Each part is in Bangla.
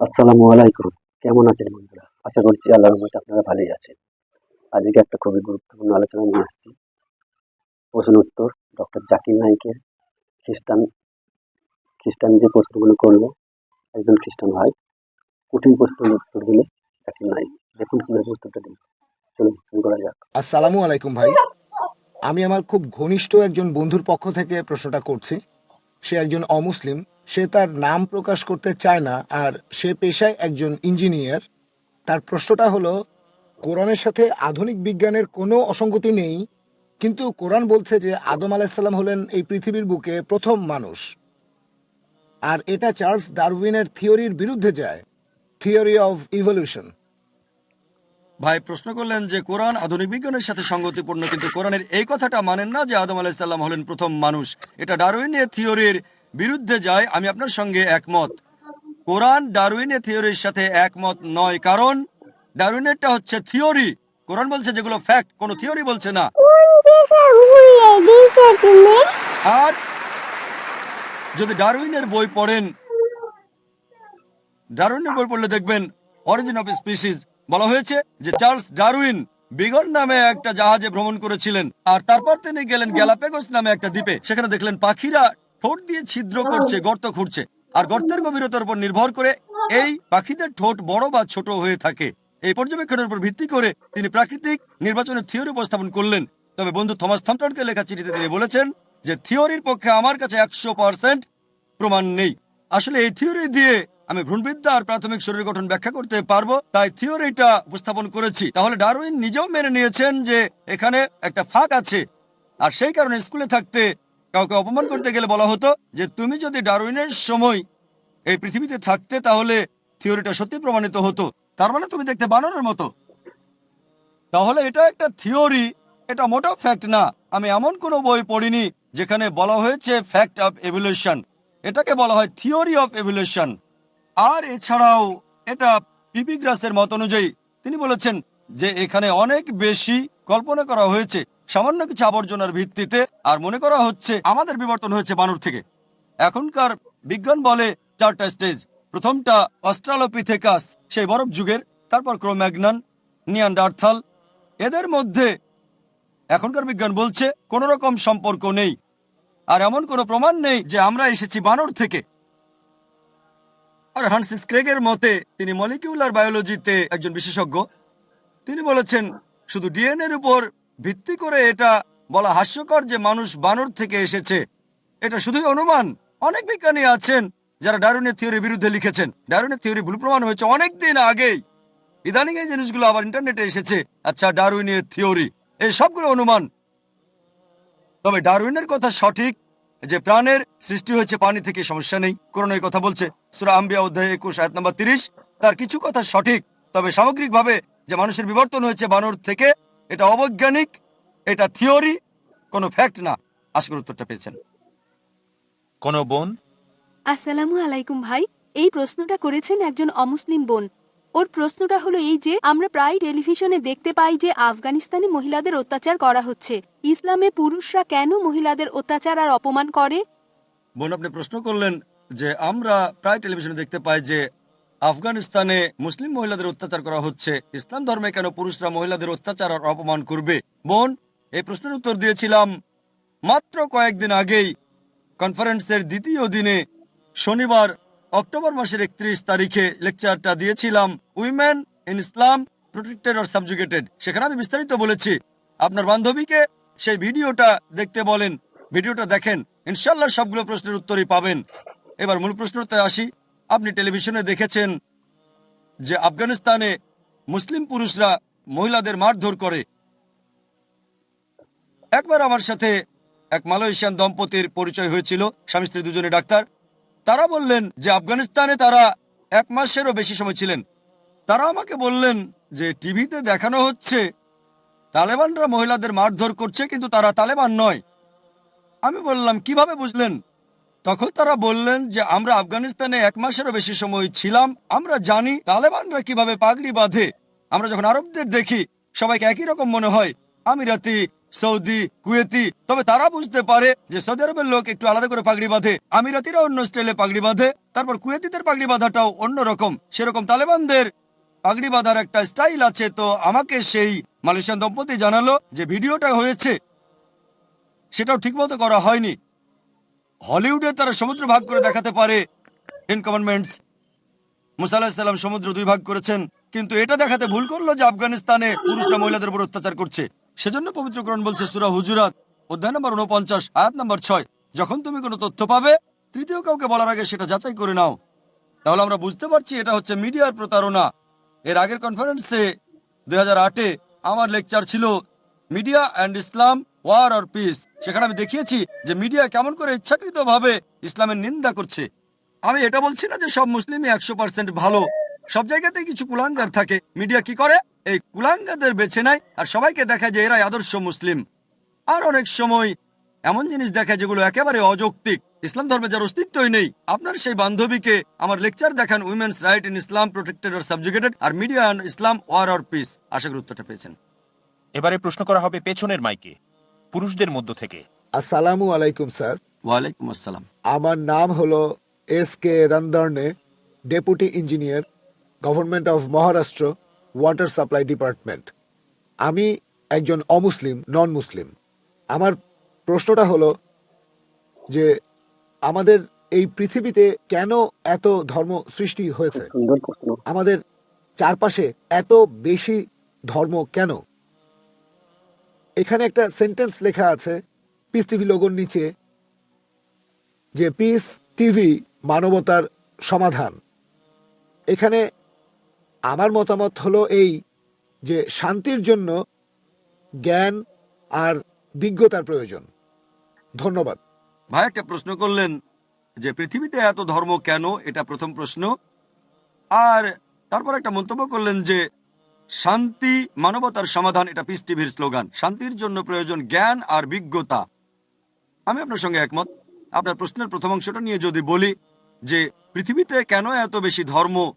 আসসালামু আলাইকুম। কেমন আছেন বন্ধুরা? আশা করছি আল্লাহর রহমতে আপনারা ভালোই আছেন। আজকে একটা খুবই গুরুত্বপূর্ণ আলোচনা নিয়ে আসছি। প্রশ্ন উত্তর ডক্টর জাকির নাইকের খ্রিস্টান খ্রিস্টান যে প্রশ্নগুলো করল, একজন খ্রিস্টান ভাই, কঠিন প্রশ্নের উত্তর দিলে জাকির নাইক। দেখুন কীভাবে উত্তরটা দিন চলুন, শুরু করা যাক। আসসালামু আলাইকুম ভাই। আমি আমার খুব ঘনিষ্ঠ একজন বন্ধুর পক্ষ থেকে প্রশ্নটা করছি। সে একজন অমুসলিম। সে তার নাম প্রকাশ করতে চায় না, আর সে পেশায় একজন ইঞ্জিনিয়ার। তার প্রশ্নটা হলো, কোরআনের সাথে আধুনিক বিজ্ঞানের কোনো অসঙ্গতি নেই, কিন্তু কোরআন বলছে যে আদম আলাইসাল্লাম হলেন এই পৃথিবীর বুকে প্রথম মানুষ। আর এটা চার্লস ডারউইনের থিওরির বিরুদ্ধে যায়, থিওরি অফ ইভলিউশন। ভাই, প্রশ্ন করলেন যে কোরআন আধুনিক বিজ্ঞানের সাথে সঙ্গতিপূর্ণ, কিন্তু কোরআনের এই কথাটা মানেন না যে আদম আলাইসাল্লাম হলেন প্রথম মানুষ। এটা ডারউইনের থিওরির বিরুদ্ধে যায়, আমি আপনার সঙ্গে একমত। কোরআন ডারউইনের থিওরির সাথে একমত নয়, কারণ ডারউইনেরটা হচ্ছে থিওরি। কোরআন বলছে যেগুলো ফ্যাক্ট কোনো থিওরি বলছে না। আর যদি ডারউইনের বই পড়েন, ডারউইনের বই পড়লে দেখবেন অরিজিন অফ স্পিসিস বলা হয়েছে যে চার্লস ডারউইন বিগর নামে একটা জাহাজে ভ্রমণ করেছিলেন। আর তারপর তিনি গেলেন গ্যালাপেগোস নামে একটা দ্বীপে। সেখানে দেখলেন পাখিরা ঠোঁট দিয়ে ছিদ্র করছে গর্ত খুঁড়ছে। আর গর্তের গভীরতার উপর নির্ভর করে এই পাখিদের ঠোঁট বড় বা ছোট হয়ে থাকে। এই পর্যবেক্ষণের উপর ভিত্তি করে তিনি প্রাকৃতিক নির্বাচনের থিওরি উপস্থাপন করলেন। তবে বন্ধু থমাস থমটনকে লেখা চিঠিতে তিনি বলেছেন যে থিওরির পক্ষে আমার কাছে একশো পার্সেন্ট প্রমাণ নেই। আসলে এই থিওরি দিয়ে আমি ভ্রূণবিদ্যা আর প্রাথমিক শরীর গঠন ব্যাখ্যা করতে পারব তাই থিওরিটা উপস্থাপন করেছি। তাহলে ডারউইন নিজেও মেনে নিয়েছেন যে এখানে একটা ফাঁক আছে। আর সেই কারণে স্কুলে থাকতে কাউকে অপমান করতে গেলে বলা হতো যে তুমি যদি ডারউইনের সময় এই পৃথিবীতে থাকতে, তাহলে থিওরিটা সত্যি প্রমাণিত হতো। তার মানে তুমি দেখতে বানরের মতো। তাহলে এটা একটা থিওরি, এটা মোটেও ফ্যাক্ট না। আমি এমন কোনো বই পড়িনি যেখানে বলা হয়েছে ফ্যাক্ট অফ এভলিউশন এটাকে বলা হয় থিওরি অফ এভলিউশন আর এছাড়াও এটা পিপি গ্রাসের মত অনুযায়ী। তিনি বলেছেন যে এখানে অনেক বেশি কল্পনা করা হয়েছে। সামান্য কিছু আবর্জনার ভিত্তিতে, আর মনে করা হচ্ছে আমাদের বিবর্তন হয়েছে বানর থেকে। এখনকার বিজ্ঞান বলে চারটা স্টেজ। প্রথমটা অস্ট্রালোপিথেকাস, সেই বরফ যুগের, তারপর ক্রোম্যাগনান, নিয়ান্ডার্থাল। এদের মধ্যে এখনকার বিজ্ঞান বলছে কোনো রকম সম্পর্ক নেই, আর এমন কোনো প্রমাণ নেই যে আমরা এসেছি বানর থেকে। আর হান্সিস ক্রেগের মতে তিনি মলিকিউলার বায়োলজিতে একজন বিশেষজ্ঞ। তিনি বলেছেন, শুধু ডিএনএর উপর ভিত্তি করে এটা বলা হাস্যকর যে মানুষ বানর থেকে এসেছে। এটা শুধুই অনুমান। অনেক বিজ্ঞানী আছেন যারা ডারুনের থিওরির বিরুদ্ধে লিখেছেন। ডারুনের থিওরি ভুল প্রমাণ হয়েছে অনেক দিন আগেই। ইদানিং এই জিনিসগুলো আবার ইন্টারনেটে এসেছে। আচ্ছা ডারউইনের থিওরি। এই সবগুলো অনুমান। তবে ডারউইনের কথা সঠিক যে প্রাণের সৃষ্টি হয়েছে পানি থেকে, সমস্যা নেই। করোনা এই কথা বলছে। সুরা আম্বিয়া অধ্যায় একুশ, আয়াত নাম্বার তিরিশ। তার কিছু কথা সঠিক। তবে সামগ্রিকভাবে যে মানুষের বিবর্তন হয়েছে বানর থেকে এটা অবৈজ্ঞানিক এটা থিওরি কোনো ফ্যাক্ট না। আশা করি উত্তরটা পেয়েছেন। কোনো বোন? আসসালামু আলাইকুম ভাই এই প্রশ্নটা করেছেন একজন অমুসলিম বোন। ওর প্রশ্নটা হলো এই যে আমরা প্রায় টেলিভিশনে দেখতে পাই যে আফগানিস্তানে মহিলাদের অত্যাচার করা হচ্ছে। ইসলামে পুরুষরা কেন মহিলাদের অত্যাচার আর অপমান করে? বোন আপনি প্রশ্ন করলেন যে আমরা প্রায় টেলিভিশনে দেখতে পাই যে আফগানিস্তানে মুসলিম মহিলাদের অত্যাচার করা হচ্ছে। ইসলাম ধর্মে কেন পুরুষরা মহিলাদের অত্যাচার আর অপমান করবে? বোন, এই প্রশ্নের উত্তর দিয়েছিলাম মাত্র কয়েকদিন আগেই কনফারেন্সের দ্বিতীয় দিনে, শনিবার, অক্টোবর মাসের একত্রিশ তারিখে লেকচারটা দিয়েছিলাম women in Islam protected or subjugated সেখানে আমি বিস্তারিত বলেছি। আপনার বান্ধবীকে সেই ভিডিওটা দেখতে বলেন। ভিডিওটা দেখেন। ইনশাল্লাহ সবগুলো প্রশ্নের উত্তরই পাবেন। এবার মূল প্রশ্নতে আসি। আপনি টেলিভিশনে দেখেছেন যে আফগানিস্তানে মুসলিম পুরুষরা মহিলাদের মারধর করে। একবার আমার সাথে এক মালয়েশিয়ান দম্পতির পরিচয় হয়েছিল, স্বামী স্ত্রী দুজনে ডাক্তার। তারা বললেন যে আফগানিস্তানে তারা এক মাসেরও বেশি সময় ছিলেন। তারা আমাকে বললেন যে টিভিতে দেখানো হচ্ছে, তালেবানরা মহিলাদের মারধর করছে, কিন্তু তারা তালেবান নয়। আমি বললাম, কীভাবে বুঝলেন? তখন তারা বললেন যে, আমরা আফগানিস্তানে এক মাসেরও বেশি সময় ছিলাম। আমরা জানি তালেবানরা কীভাবে পাগড়ি বাঁধে। আমরা যখন আরবদের দেখি, সবাইকে একই রকম মনে হয়। আমিরাতি, সৌদি, কুয়েতি, তবে তারা বুঝতে পারে যে, সৌদি আরবের লোক একটু আলাদা করে পাগড়ি বাঁধে। আমিরাতিরা অন্য স্টাইলে পাগড়ি বাঁধে। তারপর কুয়েতিদের পাগড়ি বাঁধাটাও অন্যরকম সেরকম তালেবানদের পাগড়ি বাঁধার একটা স্টাইল আছে। তো আমাকে সেই মালয়েশিয়ান দম্পতি জানালো যে, ভিডিওটা হয়েছে। সেটাও ঠিকমতো করা হয়নি। হলিউডে তারা সমুদ্র ভাগ করে দেখাতে পারে। টেন কমান্ডমেন্টস মুসা আলাহিসাল্লাম সমুদ্র দুই ভাগ করেছেন, কিন্তু এটা দেখাতে ভুল করল যে আফগানিস্তানে পুরুষরা মহিলাদের উপর অত্যাচার করছে। সেজন্য পবিত্রকরণ বলছে সুরা হুজুরাত, অধ্যায় নম্বর উনপঞ্চাশ, আয়াত নম্বর ছয়। যখন তুমি কোনো তথ্য পাবে, তৃতীয় কাউকে বলার আগে সেটা যাচাই করে নাও। তাহলে আমরা বুঝতে পারছি এটা হচ্ছে মিডিয়ার প্রতারণা। এর আগের কনফারেন্সে দুই আমার লেকচার ছিল, media and Islam war or peace সেখানে আমি দেখিয়েছি যে মিডিয়া কেমন করে ইচ্ছাকৃতভাবে ইসলামের নিন্দা করছে। আমি এটা বলছি না যে সব মুসলিমই একশো পার্সেন্ট ভালো। সব জায়গাতেই কিছু কুলাঙ্গার থাকে। মিডিয়া কি করে? এই কুলাঙ্গাদের বেছে নেয় আর সবাইকে দেখায় যে এরাই আদর্শ মুসলিম। আর অনেক সময় এমন জিনিস দেখায় যেগুলো একেবারে অযৌক্তিক। ইসলাম ধর্মে যার অস্তিত্বই নেই। আপনার সেই বান্ধবীকে আমার লেকচার দেখান women's right in Islam protected R subjugated R media Islam war or peace. আশা উত্তরটা পেয়েছেন। এবারে প্রশ্ন করা হবে পেছনের মাইকে। পুরুষদের মধ্য থেকে। আসসালামু আলাইকুম স্যার। ওয়ালাইকুম আসসালাম। আমার নাম হলো S K Randarne deputy engineer government of Maharashtra water supply department. আমি একজন অমুসলিম নন মুসলিম আমার প্রশ্নটা হলো যে আমাদের এই পৃথিবীতে কেন এত ধর্ম সৃষ্টি হয়েছে? আমাদের চারপাশে এত বেশি ধর্ম কেন? এখানে একটা সেন্টেন্স লেখা আছে পিস টিভি লোগোর নিচে, যে পিস টিভি মানবতার সমাধান। এখানে আমার মতামত হলো এই, যে শান্তির জন্য জ্ঞান আর বিজ্ঞতার প্রয়োজন। ধন্যবাদ। ভাই, একটা প্রশ্ন করলেন, যে পৃথিবীতে এত ধর্ম কেন? এটা প্রথম প্রশ্ন। আর তারপর একটা মন্তব্য করলেন যে শান্তি, মানবতার সমাধান, এটা পিস টিভির স্লোগান। শান্তির জন্য প্রয়োজন জ্ঞান আর বিজ্ঞতা। আমি আপনার সঙ্গে একমত। আপনার প্রশ্নের প্রথম অংশটা নিয়ে যদি বলি যে পৃথিবীতে কেন এত বেশি ধর্ম?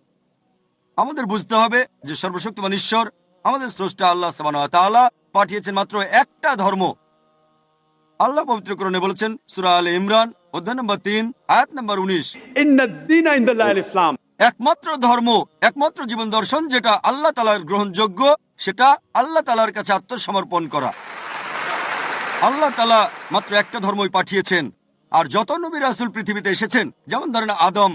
আমাদের বুঝতে হবে যে সর্বশক্তিমান ঈশ্বর আমাদের স্রষ্টা আল্লাহ সাবান পাঠিয়েছেন মাত্র একটা ধর্ম। আল্লাহ পবিত্রকরণে বলেছেন, সুরা আল ইমরান, অধ্যায় নম্বর তিন, আয়াত নম্বর উনিশ। إن একমাত্র ধর্ম, একমাত্র জীবন দর্শন যেটা আল্লাহ তালার গ্রহণযোগ্য, সেটা আল্লাহ তালার কাছে আত্মসমর্পণ করা। আল্লাহ তালা মাত্র একটা ধর্মই পাঠিয়েছেন, আর যত নবী রাসুল পৃথিবীতে এসেছেন, যেমন ধরেন আদম,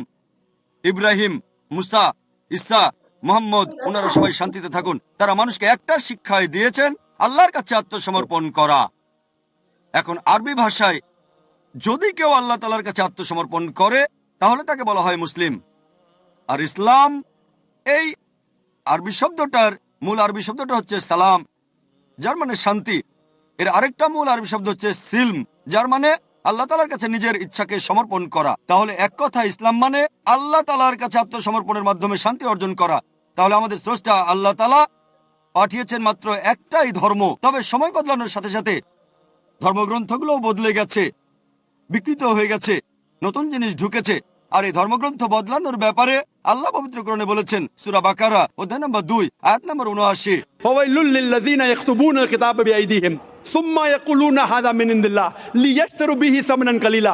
ইব্রাহিম, মুসা ইসা মোহাম্মদ, ওনারা সবাই শান্তিতে থাকুন, তারা মানুষকে একটা শিক্ষায় দিয়েছেন, আল্লাহর কাছে আত্মসমর্পণ করা। এখন আরবি ভাষায় যদি কেউ আল্লাহ তালার কাছে আত্মসমর্পণ করে, তাহলে তাকে বলা হয় মুসলিম। আর ইসলাম এই আরবি শব্দটার মূল আরবি শব্দটা হচ্ছে সালাম, যার মানে শান্তি। এর আরেকটা মূল আরবি শব্দ হচ্ছে সিলম, যার মানে আল্লাহ তালার কাছে নিজের ইচ্ছাকে সমর্পণ করা। তাহলে এক কথা, ইসলাম মানে আল্লাহ তালার কাছে আত্মসমর্পণের মাধ্যমে শান্তি অর্জন করা। তাহলে আমাদের স্রষ্টা আল্লাহ তালা পাঠিয়েছেন মাত্র একটাই ধর্ম। তবে সময় বদলানোর সাথে সাথে ধর্মগ্রন্থগুলোও বদলে গেছে, বিকৃত হয়ে গেছে, নতুন জিনিস ঢুকেছে। আর এই ধর্মগ্রন্থ বদলানোর ব্যাপারে আল্লাহ পবিত্র করণে বলেছেন সুরা বাকারা অধ্যায় নম্বর দুই আয়াত নম্বর উনআশি। লিল্লাযিনা ইয়াকতুবুনা বিআইদিহিম সুম্মা ইয়াকুলুনা হাযা মিন ইনদিল্লাহ বিহি কালিলা।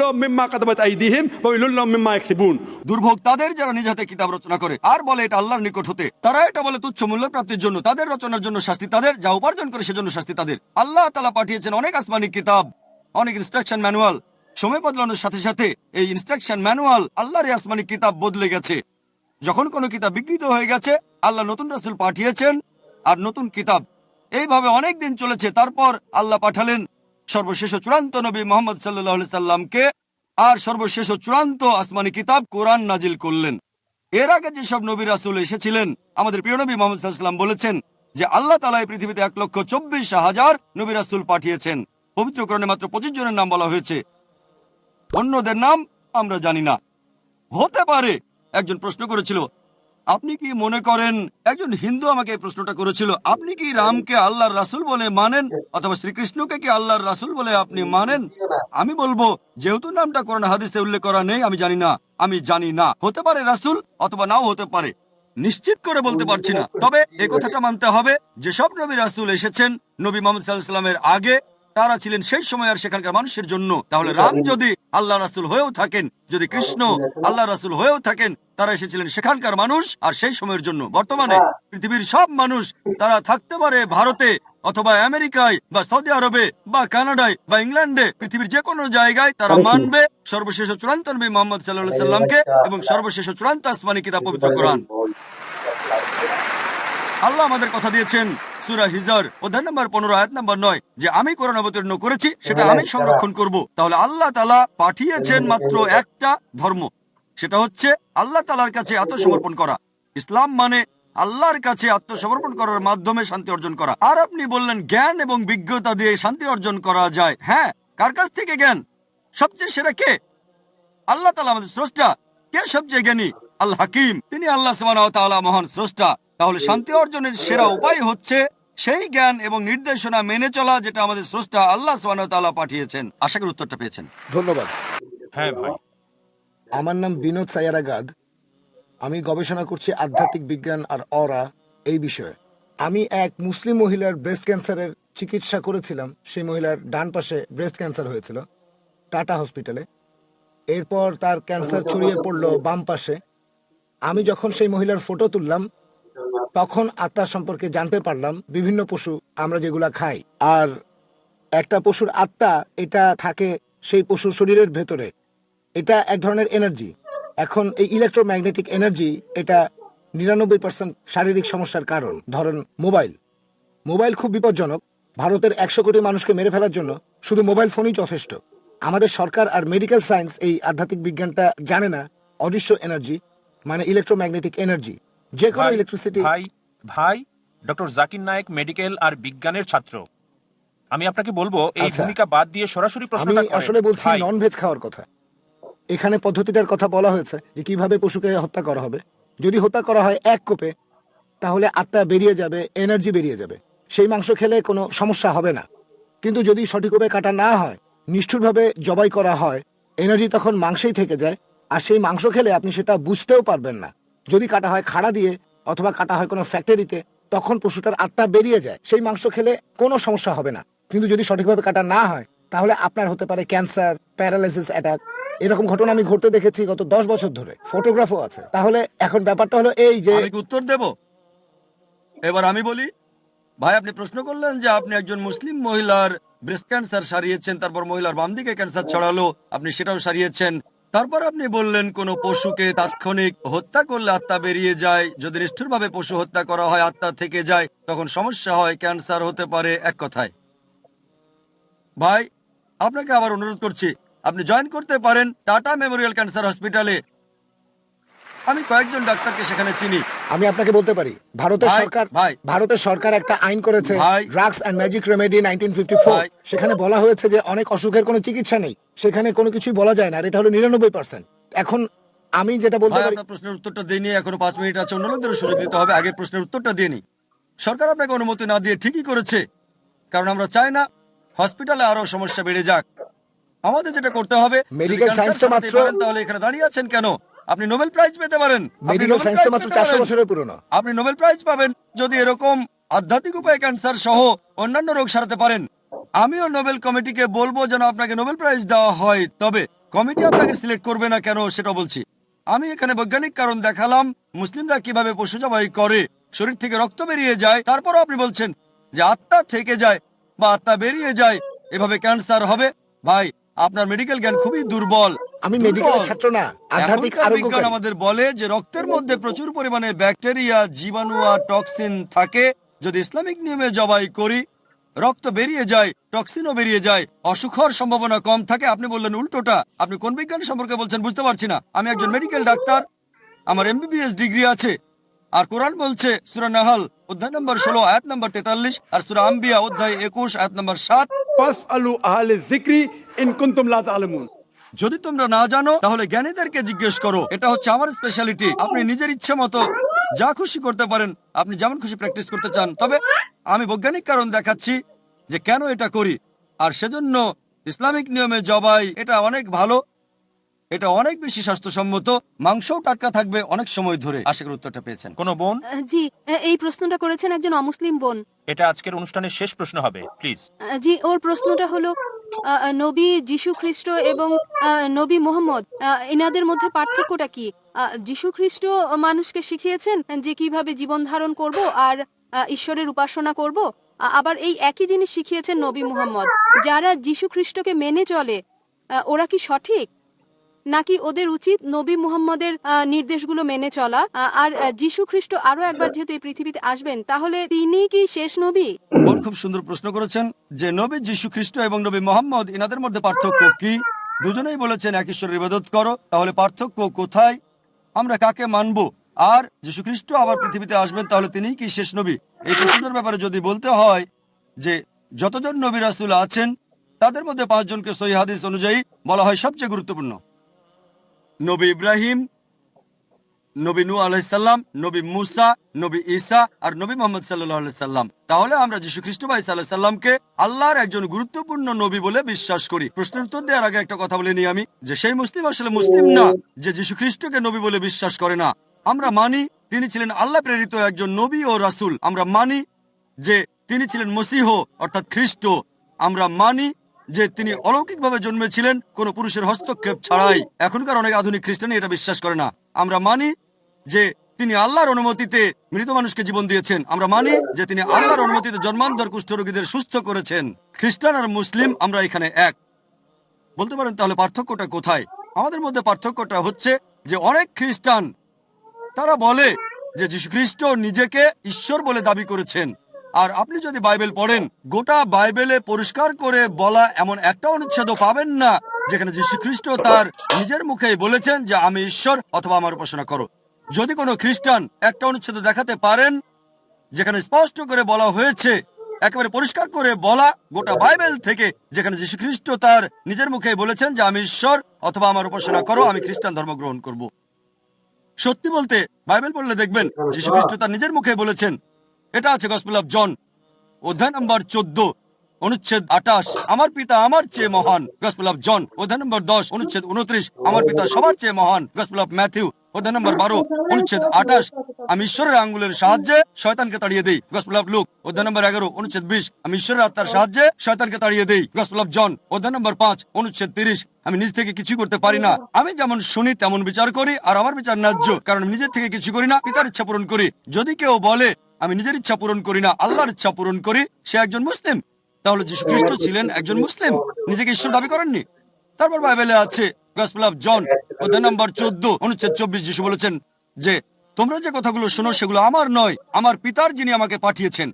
লাহুম মিম্মা কাতাবাত আইদিহিম ওয়াইলুল লাহুম মিম্মা ইয়াকসিবুন। দুর্ভোগ তাদের যারা নিজ হাতে কিতাব রচনা করে আর বলে এটা আল্লাহর নিকট হতে তারা এটা বলে তুচ্ছ মূল্য প্রাপ্তির জন্য তাদের রচনার জন্য শাস্তি তাদের যা উপার্জন করে সেজন্য শাস্তি তাদের। আল্লাহ তাআলা পাঠিয়েছেন অনেক আসমানি কিতাব অনেক ইনস্ট্রাকশন ম্যানুয়াল সময় বদলানোর সাথে সাথে এই ইনস্ট্রাকশন ম্যানুয়াল আল্লাহর আসমানি কিতাব বদলে গেছে। যখন কোনো কিতাব বিকৃত হয়ে গেছে, আল্লাহ নতুন রাসূল পাঠিয়েছেন, আর নতুন কিতাব এইভাবে অনেক দিন চলেছে, তারপর আল্লাহ পাঠালেন সর্বশেষ চূড়ান্ত নবী মোহাম্মদ সাল্লাহ সাল্লামকে, আর সর্বশেষ চূড়ান্ত আসমানি কিতাব কোরআন নাজিল করলেন। এর আগে যেসব নবী রাসুল এসেছিলেন, আমাদের প্রিয় নবী মোহাম্মদ সাল্লাম বলেছেন যে আল্লাহ তালা এই পৃথিবীতে এক লক্ষ চব্বিশ হাজার নবী রাসুল পাঠিয়েছেন। পবিত্রকরণে মাত্র পঁচিশ জনের নাম বলা হয়েছে। অন্যদের নাম আমরা জানি না। হতে পারে, একজন প্রশ্ন করেছিল, আপনি কি মনে করেন, একজন হিন্দু আমাকে এই প্রশ্নটা করেছিল, আপনি কি রামকে আল্লাহর রাসূল বলে মানেন, অথবা শ্রীকৃষ্ণকে কি আল্লাহর রাসূল বলে আপনি মানেন? আমি বলব, যেহেতু নামটা কোরআন হাদিসে উল্লেখ করা নেই, আমি জানি না, আমি জানি না। হতে পারে রাসূল, অথবা নাও হতে পারে। নিশ্চিত করে বলতে পারছি না। তবে এ কথাটা মানতে হবে যে সব নবী রাসুল এসেছেন, নবী মোহাম্মদ সাল্লামের আগে তারা ছিলেন সেই সময় আর সেখানকার মানুষের জন্য। তাহলে রাম যদি আল্লাহ রাসুল হয়েও থাকেন যদি কৃষ্ণ আল্লাহ রাসুল হয়েও থাকেন তারা এসেছিলেন সেখানকার মানুষ আর সেই সময়ের জন্য। বর্তমানে পৃথিবীর সব মানুষ তারা থাকতে পারে ভারতে অথবা আমেরিকায় বা সৌদি আরবে বা কানাডায় বা ইংল্যান্ডে। পৃথিবীর যে কোনো জায়গায় তারা মানবে সর্বশেষ চূড়ান্ত নবী মোহাম্মদ সাল্লাহ সাল্লামকে এবং সর্বশেষ চূড়ান্ত আসমানি কিতাব পবিত্র কোরআন। আল্লাহ আমাদের কথা দিয়েছেন সুরা হিজার অধ্যায় নম্বর পনেরো, আয়াত নম্বর নয়, যে আমি কোরআন অবতীর্ণ করেছি, সেটা আমি সংরক্ষণ করব। তাহলে আল্লাহ তালা পাঠিয়েছেন মাত্র একটা ধর্ম, সেটা হচ্ছে আল্লাহ তালার কাছে আত্মসমর্পণ করা। ইসলাম মানে আল্লাহর কাছে আত্মসমর্পণ করার মাধ্যমে শান্তি অর্জন করা। আর আপনি বললেন জ্ঞান এবং বিজ্ঞতা দিয়ে শান্তি অর্জন করা যায়। হ্যাঁ কার কাছ থেকে জ্ঞান? সবচেয়ে সেরা কে? আল্লাহ তালা আমাদের স্রষ্টা। কে সবচেয়ে জ্ঞানী? আল হাকিম। তিনি আল্লাহ সুবাহ মহান স্রষ্টা। তাহলে শান্তি অর্জনের সেরা উপায় হচ্ছে সেই জ্ঞান এবং নির্দেশনা মেনে চলা যেটা আমাদের স্রষ্টা আল্লাহ সুবাহ পাঠিয়েছেন। আশা করি উত্তরটা পেয়েছেন। ধন্যবাদ। হ্যাঁ ভাই। আমার নাম বিনোদ সায়ারাগাদ আমি গবেষণা করছি আধ্যাত্মিক বিজ্ঞান আর অরা এই বিষয়ে। আমি এক মুসলিম মহিলার ব্রেস্ট ক্যান্সারের চিকিৎসা করেছিলাম। সেই মহিলার ডান পাশে ব্রেস্ট ক্যান্সার হয়েছিল টাটা হসপিটালে এরপর তার ক্যান্সার ছড়িয়ে পড়ল বাম পাশে। আমি যখন সেই মহিলার ফটো তুললাম তখন আত্মা সম্পর্কে জানতে পারলাম, বিভিন্ন পশু আমরা যেগুলা খাই। আর একটা পশুর আত্মা, এটা থাকে সেই পশুর শরীরের ভেতরে। এটা এক ধরনের এনার্জি এখন এই ইলেকট্রোম্যাগনেটিক এনার্জি এটা নিরানব্বই পার্সেন্ট শারীরিক সমস্যার কারণ। ধরেন মোবাইল মোবাইল খুব বিপজ্জনক। ভারতের একশো কোটি মানুষকে মেরে ফেলার জন্য শুধু মোবাইল ফোনই যথেষ্ট। আমাদের সরকার আর মেডিকেল সায়েন্স এই আধ্যাত্মিক বিজ্ঞানটা জানে না। অদৃশ্য এনার্জি মানে ইলেকট্রোম্যাগনেটিক এনার্জি যে কোনো ইলেকট্রিসিটি ভাই ভাই ডক্টর জাকির নায়েক মেডিকেল আর বিজ্ঞানের ছাত্র। আমি আপনাকে বলব এই আচ্ছা। ভূমিকা বাদ দিয়ে সরাসরি আমি প্রশ্নটা করেন। আসলে বলছি ভাই, নন ভেজ খাওয়ার কথা। এখানে পদ্ধতিটার কথা বলা হয়েছে যে কীভাবে পশুকে হত্যা করা হবে। যদি হত্যা করা হয় এক কোপে তাহলে আত্মা বেরিয়ে যাবে এনার্জি বেরিয়ে যাবে। সেই মাংস খেলে কোনো সমস্যা হবে না। কিন্তু যদি সঠিকভাবে কাটা না হয় নিষ্ঠুরভাবে জবাই করা হয় এনার্জি তখন মাংসেই থেকে যায়। আর সেই মাংস খেলে আপনি সেটা বুঝতেও পারবেন না। যদি কাটা হয় খাড়া দিয়ে অথবা কাটা হয় কোনো ফ্যাক্টরিতে তখন পশুটার আত্মা বেরিয়ে যায়। সেই মাংস খেলে কোনো সমস্যা হবে না। কিন্তু যদি সঠিকভাবে কাটা না হয়, তাহলে আপনার হতে পারে ক্যান্সার প্যারালাইসিস অ্যাটাক এরকম ঘটনা আমি ঘটতে দেখেছি গত দশ বছর ধরে। ফটোগ্রাফও আছে। তাহলে এখন ব্যাপারটা হলো এই যে উত্তর দেব? এবার আমি বলি, ভাই, আপনি প্রশ্ন করলেন যে আপনি একজন মুসলিম মহিলার ব্রেস্ট ক্যান্সার সারিয়েছেন, তারপর মহিলার বাম দিকে ক্যান্সার ছড়ালো, আপনি সেটাও সারিয়েছেন। তারপর আপনি বললেন, কোন পশুকে তাৎক্ষণিক হত্যা করলে আত্মা বেরিয়ে যায়। যদি নিষ্ঠুরভাবে পশু হত্যা করা হয়, আত্মা থেকে যায়, তখন সমস্যা হয়, ক্যান্সার হতে পারে, এক কথায়। ভাই, আপনাকে আবার অনুরোধ করছি, আপনি জয়েন করতে পারেন টাটা মেমোরিয়াল ক্যান্সার হসপিটালে। আমি কয়েকজন ডাক্তারকে সেখানে চিনি আমি আপনাকে বলতে পারি ভারতের ভাই, সরকার ভাই। ভারতের সরকার একটা আইন করেছে ভাই। Drugs and magic remedy nineteen ভাই। সেখানে বলা হয়েছে যে অনেক অসুখের কোনো চিকিৎসা নেই সেখানে কোনো কিছুই বলা যায় না আর এটা হলো নিরানব্বই পার্সেন্ট এখন আমি যেটা বলতে ভাই পারি আপনার প্রশ্নের উত্তরটা দিয়ে নিয়ে এখনও পাঁচ মিনিট আছে অন্য লোকদেরও সুযোগ দিতে হবে আগে প্রশ্নের উত্তরটা দিয়ে নি সরকার আপনাকে অনুমতি না দিয়ে ঠিকই করেছে কারণ আমরা চাই না হসপিটালে আরও সমস্যা বেড়ে যাক আমাদের যেটা করতে হবে যদি cancer science তো মাত্র- পারেন, তাহলে এখানে দাঁড়িয়ে আছেন কেন আপনি নোবেল প্রাইজ পেতে পারেন। মেডিকেল সায়েন্স তো মাত্র পেতে চারশো পারেন। বছরের পুরনো। আপনি নোবেল প্রাইজ পাবেন যদি এরকম আধ্যাত্মিক উপায়ে ক্যান্সার সহ অন্যান্য রোগ সারাতে পারেন। আমিও নোবেল কমিটিকে বলব যেন আপনাকে নোবেল প্রাইজ দেওয়া হয় তবে কমিটি আপনাকে সিলেক্ট করবে না কেন সেটা বলছি। আমি এখানে বৈজ্ঞানিক কারণ দেখালাম মুসলিমরা কীভাবে পশু জবাই করে শরীর থেকে রক্ত বেরিয়ে যায় তারপরও আপনি বলছেন যে আত্মা থেকে যায় বা আত্মা বেরিয়ে যায় এভাবে ক্যান্সার হবে। ভাই আপনার মেডিকেল জ্ঞান খুবই দুর্বল। আমি। মেডিকেলের ছাত্র না আধ্যাত্মিক আরোগ্য বিজ্ঞান আমাদের বলে যে রক্তের মধ্যে প্রচুর পরিমাণে ব্যাকটেরিয়া জীবাণু আর টক্সিন থাকে। যদি ইসলামিক নিয়মে জবাই করি রক্ত বেরিয়ে যায় টক্সিনও বেরিয়ে যায় অসুখ হওয়ার সম্ভাবনা কম থাকে। আপনি বললেন উল্টোটা। আপনি কোন বিজ্ঞান সম্পর্কে বলছেন বুঝতে পারছি না। আমি একজন মেডিকেল ডাক্তার। আমার এমবিবিএস ডিগ্রি আছে। আর কোরআন বলছে সুরা নাহল অধ্যায় নম্বর ষোলো আয়াত নম্বর তেতাল্লিশ আর সুরা আম্বিয়া অধ্যায় একুশ আয়াত নম্বর সাত। যদি তোমরা না জানো তাহলে জ্ঞানীদেরকে জিজ্ঞেস করো এটা হচ্ছে আমার স্পেশালিটি আপনি নিজের ইচ্ছে মতো যা খুশি করতে পারেন আপনি যেমন খুশি প্র্যাকটিস করতে চান। তবে আমি বৈজ্ঞানিক কারণ দেখাচ্ছি যে কেন এটা করি আর সেজন্য ইসলামিক নিয়মে জবাই এটা অনেক ভালো। এটা অনেক বেশি স্বাস্থ্যসম্মত। মাংসও টাটকা থাকবে অনেক সময় ধরে। আশা করি উত্তরটা পেয়েছেন। কোনো বোন? আহ, জি আহ, এই প্রশ্নটা করেছেন একজন অমুসলিম বোন। এটা আজকের অনুষ্ঠানের শেষ প্রশ্ন হবে প্লিজ। আহ, জি ওর প্রশ্নটা হলো আহ, আহ, নবী যিশু খ্রিস্ট এবং আহ, নবী মোহাম্মদ আহ, এনাদের মধ্যে পার্থক্যটা কি? আহ, যিশু খ্রিস্ট মানুষকে শিখিয়েছেন যে কীভাবে জীবন ধারণ করব আর আহ, ঈশ্বরের উপাসনা করব? আ- আবার এই একই জিনিস শিখিয়েছেন নবী মুহাম্মদ। যারা যিশু খ্রিস্টকে মেনে চলে আহ, ওরা কি সঠিক? নাকি ওদের উচিত নবী মুহাম্মদের নির্দেশগুলো মেনে চলা? আর যিশু খ্রিস্ট আরও একবার যেহেতু এই পৃথিবীতে আসবেন তাহলে তিনি কি শেষ নবী? বোন খুব সুন্দর প্রশ্ন করেছেন যে নবী যীশু খ্রিস্ট এবং নবী মোহাম্মদ ইনাদের মধ্যে পার্থক্য কি? দুজনেই বলেছেন এক ঈশ্বরের ইবাদত করো তাহলে পার্থক্য কোথায়? আমরা কাকে মানব? আর যীশু খ্রিস্ট আবার পৃথিবীতে আসবেন তাহলে তিনি কি শেষ নবী? এই প্রশ্নটার ব্যাপারে যদি বলতে হয় যে যতজন নবী রাসুল আছেন তাদের মধ্যে পাঁচজনকে সহি হাদিস অনুযায়ী বলা হয় সবচেয়ে গুরুত্বপূর্ণ। নবী ইব্রাহিম, নবী নু আলাইসাল্লাম নবী মুসা, নবী ঈসা আর নবী মোহাম্মদ সাল্লাহ সাল্লাম। তাহলে আমরা যীশু খ্রিস্ট ভাই সাল্লাহ সাল্লামকে আল্লাহর একজন গুরুত্বপূর্ণ নবী বলে বিশ্বাস করি। প্রশ্নের উত্তর দেওয়ার আগে একটা কথা বলে নিই আমি, যে সেই মুসলিম আসলে মুসলিম না, যে যীশু খ্রিস্টকে নবী বলে বিশ্বাস করে না। আমরা মানি তিনি ছিলেন আল্লাহ প্রেরিত একজন নবী ও রাসূল। আমরা মানি যে তিনি ছিলেন মসিহ, অর্থাৎ খ্রিস্ট। আমরা মানি যে তিনি অলৌকিকভাবে জন্মেছিলেন, কোন পুরুষের হস্তক্ষেপ ছাড়াই। এখনকার অনেক আধুনিক খ্রিস্টানই এটা বিশ্বাস করে না। আমরা মানি যে তিনি আল্লাহর অনুমতিতে মৃত মানুষকে জীবন দিয়েছেন। আমরা মানি যে তিনি আল্লাহর অনুমতিতে জন্মান্তর কুষ্ঠরোগীদের সুস্থ করেছেন। খ্রিস্টান আর মুসলিম আমরা এখানে এক। বলতে পারেন তাহলে পার্থক্যটা কোথায়? আমাদের মধ্যে পার্থক্যটা হচ্ছে যে অনেক খ্রিস্টান, তারা বলে যে যীশু খ্রিস্ট নিজেকে ঈশ্বর বলে দাবি করেছেন। আর আপনি যদি বাইবেল পড়েন, গোটা বাইবেলে পরিষ্কার করে বলা এমন একটা অনুচ্ছেদ পাবেন না, যেখানে যীশু খ্রিস্ট তার নিজের মুখেই বলেছেন যে, আমি ঈশ্বর অথবা আমার উপাসনা করো। যদি কোনো খ্রিস্টান একটা অনুচ্ছেদ দেখাতে পারেন, যেখানে স্পষ্ট করে বলা হয়েছে, একেবারে পরিষ্কার করে বলা গোটা বাইবেল থেকে, যেখানে যীশু খ্রিস্ট তার নিজের মুখে বলেছেন যে, আমি ঈশ্বর অথবা আমার উপাসনা করো, আমি খ্রিস্টান ধর্ম গ্রহণ করব। সত্যি বলতে, বাইবেল পড়লে দেখবেন যীশু খ্রিস্ট তার নিজের মুখে বলেছেন এটা আছে গসপেল অফ জন অধ্যায় নম্বর চোদ্দ, অনুচ্ছেদ আঠাশ। আমার পিতা আমার চেয়ে মহান গসপেল অফ জন অধ্যায় নম্বর দশ, অনুচ্ছেদ উনত্রিশ। আমার পিতা সবার চেয়ে মহান গসপেল অফ ম্যাথিউ অধ্যায় নম্বর বারো, অনুচ্ছেদ আঠাশ। আমি ঈশ্বরের আঙ্গুলের সাহায্যে শয়তানকে তাড়িয়ে দেই গসপেল অফ লুক অধ্যায় নম্বর এগারো, অনুচ্ছেদ বিশ। আমি ঈশ্বরের আত্মার সাহায্যে শয়তানকে তাড়িয়ে দেই গসপেল অফ জন অধ্যায় নম্বর পাঁচ, অনুচ্ছেদ তিরিশ। আমি নিজ থেকে কিছু করতে পারি না। আমি যেমন শুনি, তেমন বিচার করি, আর আমার বিচার ন্যায্য, কারণ নিজের থেকে কিছু করি না, পিতার ইচ্ছা পূরণ করি। যদি কেউ বলে আমি নিজের ইচ্ছা পূরণ করি না আল্লাহর ইচ্ছা পূরণ করি সে একজন মুসলিম। তাহলে যীশু খ্রিস্ট ছিলেন একজন মুসলিম নিজেকে ঈশ্বর দাবি করেননি। তারপর বাইবেলে আছে গসপেল অফ জন অধ্যায় নম্বর চোদ্দ অনুচ্ছেদ চব্বিশ যিশু বলেছেন যে তোমরা যে কথাগুলো শোনো সেগুলো আমার নয় আমার পিতার যিনি আমাকে পাঠিয়েছেন।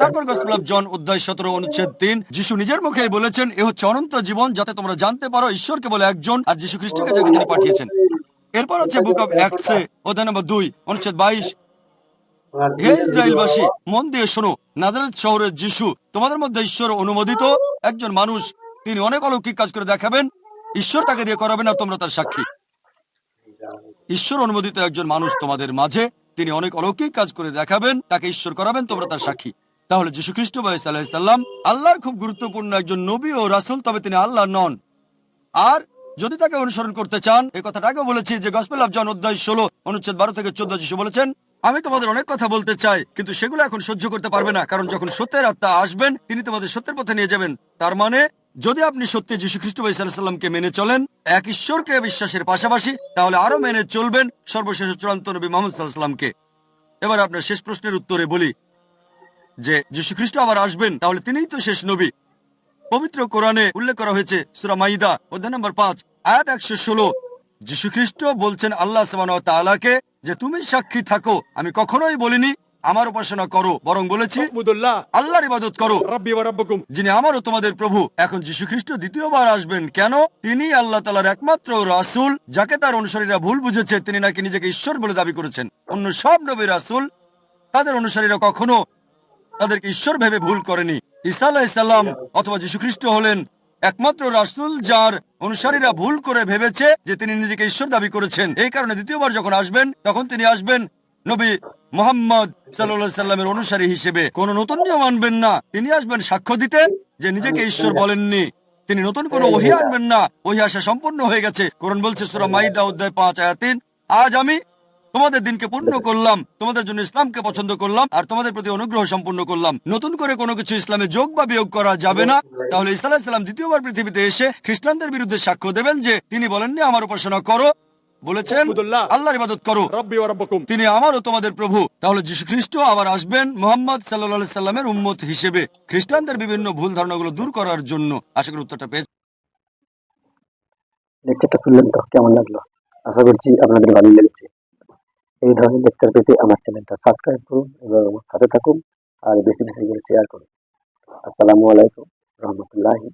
তারপর গসপেল অফ জন অধ্যায় সতেরো অনুচ্ছেদ তিন যিশু নিজের মুখেই বলেছেন এ হচ্ছে অনন্ত জীবন যাতে তোমরা জানতে পারো ঈশ্বরকে বলে একজন আর যিশু খ্রিস্টকে যাকে তিনি পাঠিয়েছেন। এরপর আছে বুক অফ অ্যাক্টসে অধ্যায় নম্বর দুই অনুচ্ছেদ বাইশ হে ইসরায়েলবাসী মন দিয়ে শোনো নাজারেত শহরের যিশু তোমাদের মধ্যে ঈশ্বর অনুমোদিত একজন মানুষ। তিনি অনেক অলৌকিক কাজ করে দেখাবেন ঈশ্বর তাকে দিয়ে করাবেন আর তোমরা তার সাক্ষী। ঈশ্বর অনুমোদিত একজন মানুষ তোমাদের মাঝে তিনি অনেক অলৌকিক কাজ করে দেখাবেন তাকে ঈশ্বর করাবেন তোমরা তার সাক্ষী। তাহলে যীশু খ্রিস্ট সাল্লাম আল্লাহর খুব গুরুত্বপূর্ণ একজন নবী ও রাসুল তবে তিনি আল্লাহ নন। আর যদি তাকে অনুসরণ করতে চান এই কথাটা আগেও বলেছি যে গসপেল জন অধ্যায় ষোলো অনুচ্ছেদ বারো থেকে চোদ্দ যিশু বলেছেন আমি তোমাদের অনেক কথা বলতে চাই, কিন্তু সেগুলো এখন সহ্য করতে পারবে না, কারণ যখন সত্যের আত্মা আসবেন, তিনি তোমাদের সত্যের পথে নিয়ে যাবেন। তার মানে যদি আপনি সত্যি যীশু খ্রিস্ট সাল্লামকে মেনে চলেন, এক ঈশ্বরকে বিশ্বাসের পাশাপাশি, তাহলে আরও মেনে চলবেন সর্বশেষ চূড়ান্ত নবী মোহাম্মদ সাল্লামকে এবার আপনার শেষ প্রশ্নের উত্তরে বলি, যে যীশু খ্রিস্ট আবার আসবেন, তাহলে তিনিই তো শেষ নবী। পবিত্র কোরআনে উল্লেখ করা হয়েছে, সুরা মাইদা, অধ্যায় নম্বর পাঁচ, আয়াত একশো ষোলো। যীশুখ্রিস্ট বলছেন আল্লাহ তালাকে যে তুমি সাক্ষী থাকো। আমি কখনোই বলিনি আমার উপাসনা করো বরং বলেছি আল্লাহর ইবাদত করো। যিনি আমারও তোমাদের প্রভু এখন যীশু খ্রিস্ট দ্বিতীয়বার আসবেন কেন? তিনি আল্লাহ তালার একমাত্র রাসুল যাকে তার অনুসারীরা ভুল বুঝেছে তিনি নাকি নিজেকে ঈশ্বর বলে দাবি করেছেন। অন্য সব নবী রাসুল তাদের অনুসারীরা কখনো তাদেরকে ঈশ্বর ভেবে ভুল করেনি। ইসা আলাহ ইসাল্লাম অথবা যীশু খ্রিস্ট হলেন একমাত্র রাসূল যার অনুসারীরা ভুল করে ভেবেছে যে তিনি নিজেকে ঈশ্বর দাবি করেছেন। এই কারণে দ্বিতীয়বার যখন আসবেন, তখন তিনি আসবেন নবী মোহাম্মদ সাল্লাহ সাল্লামের অনুসারী হিসেবে। কোন নতুন নিয়ম আনবেন না। তিনি আসবেন সাক্ষ্য দিতে যে নিজেকে ঈশ্বর বলেননি। তিনি নতুন কোনো ওহি আনবেন না। ওহি আসা সম্পূর্ণ হয়ে গেছে। কোরআন বলছে, সুরা মাইদা অধ্যায় পাঁচ, আয়াত তিন, আজ আমি তোমাদের দিনকে পূর্ণ করলাম তোমাদের জন্য ইসলামকে পছন্দ করলাম আর তোমাদের প্রতি অনুগ্রহ সম্পূর্ণ করলাম। নতুন করে কোনো কিছু ইসলামে যোগ বা বিয়োগ করা যাবে না। তাহলে ইসলাম আলাহিসাল্লাম দ্বিতীয়বার পৃথিবীতে এসে খ্রিস্টানদের বিরুদ্ধে সাক্ষ্য দেবেন যে তিনি বলেননি আমার উপাসনা করো। বলেছেন আল্লাহর ইবাদত করো। তিনি আমারও তোমাদের প্রভু। তাহলে যীশু খ্রিস্ট আবার আসবেন মোহাম্মদ সাল্লাহ সাল্লামের উম্মত হিসেবে খ্রিস্টানদের বিভিন্ন ভুল ধারণাগুলো দূর করার জন্য। আশা করি উত্তরটা পেয়েছি লেকচারটা শুনলেন তো? কেমন লাগল? আশা করছি আপনাদের ভালো লেগেছে। এই ধরনের লেকচার পেতে আমার চ্যানেলটা সাবস্ক্রাইব করুন এবং আমার সাথে থাকুন আর বেশি বেশি করে শেয়ার করুন। আসসালামু আলাইকুম রহমতুল্লাহি